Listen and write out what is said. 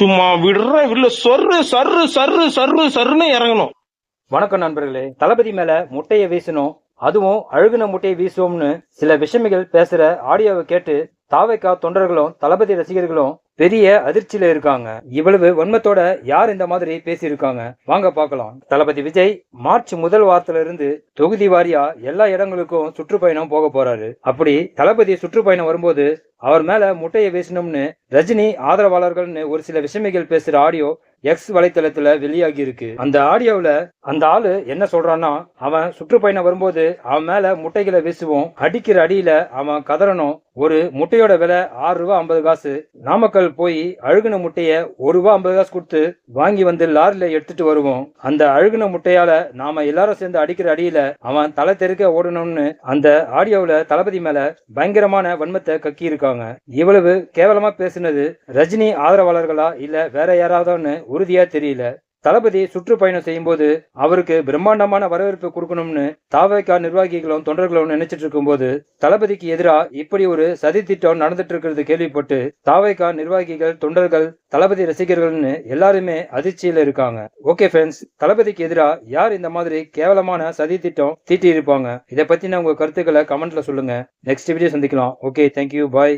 சும்மா விடுற வில்ல சொர்ரு சர்ரு சர்ரு சர்ரு சர்ருன்னு இறங்கணும். வணக்கம் நண்பர்களே. தளபதி மேல முட்டையை வீசணும். அதுவும் அழுகுன முட்டையை வீசுவோம்னு சில விஷமிகள் பேசுற ஆடியோவை கேட்டு தாவைக்கா தொண்டர்களும் தளபதி ரசிகர்களும் பெரிய அதிர்ச்சியில இருக்காங்க. இவ்வளவு வன்மத்தோட யார் இந்த மாதிரி பேசியிருக்காங்க? வாங்க பார்க்கலாம். தளபதி விஜய் மார்ச் முதல் வாரத்துல இருந்து தொகுதி வாரியா எல்லா இடங்களுக்கும் சுற்றுப்பயணம் போக போறாரு. அப்படி தளபதி சுற்றுப்பயணம் வரும்போது அவர் மேல முட்டையை வீசணும்னு ரஜினி ஆதரவாளர்கள்னு ஒரு சில விஷமிகள் பேசுற ஆடியோ எக்ஸ் வலைத்தளத்துல வெளியாகி இருக்கு. அந்த ஆடியோவில் அந்த ஆளு என்ன சொல்றான்னா அவன் சுற்றுப்பயணம் வரும்போது அவன் மேல முட்டைகளை வீசுவோம் அடிக்கிற அடியில அவன் கதறணும் ஒரு முட்டையோட விலை ஆறு ரூபா ஐம்பது காசு. நாமக்கல் போய் அழுகுன முட்டைய ஒரு ரூபா ஐம்பது காசு கொடுத்து வாங்கி வந்து லாரில எடுத்துட்டு வருவோம். அந்த அழுகுன முட்டையால நாம எல்லாரும் சேர்ந்து அடிக்கிற அடியில அவன் தலை தெருக்க ஓடணும்னு அந்த ஆடியோவுல தளபதி மேல பயங்கரமான வன்மத்தை கக்கி இருக்காங்க இவ்வளவு கேவலமா பேசுனது ரஜினி ஆதரவாளர்களா இல்ல வேற யாராவதுன்னு உறுதியா தெரியல. தளபதி சுற்றுப்பயணம் செய்யும்போது அவருக்கு பிரம்மாண்டமான வரவேற்பு கொடுக்கணும்னு தாவேக்கா நிர்வாகிகளும் தொண்டர்களும் நினைச்சிட்டு இருக்கும்போது தளபதிக்கு எதிராக இப்படி ஒரு சதி திட்டம் நடந்துட்டு இருக்கிறது கேள்விப்பட்டு தாவேக்கா நிர்வாகிகள் தொண்டர்கள் தளபதி ரசிகர்கள்னு எல்லாருமே அதிர்ச்சியில இருக்காங்க. ஓகே ஃப்ரெண்ட்ஸ் தளபதிக்கு எதிராக யார் இந்த மாதிரி கேவலமான சதி திட்டம் தீட்டி இருப்பாங்க இதை பத்தின உங்க கருத்துக்களை கமெண்ட்ல சொல்லுங்க. நெக்ஸ்ட் வீடியோ சந்திக்கலாம். Okay thank you bye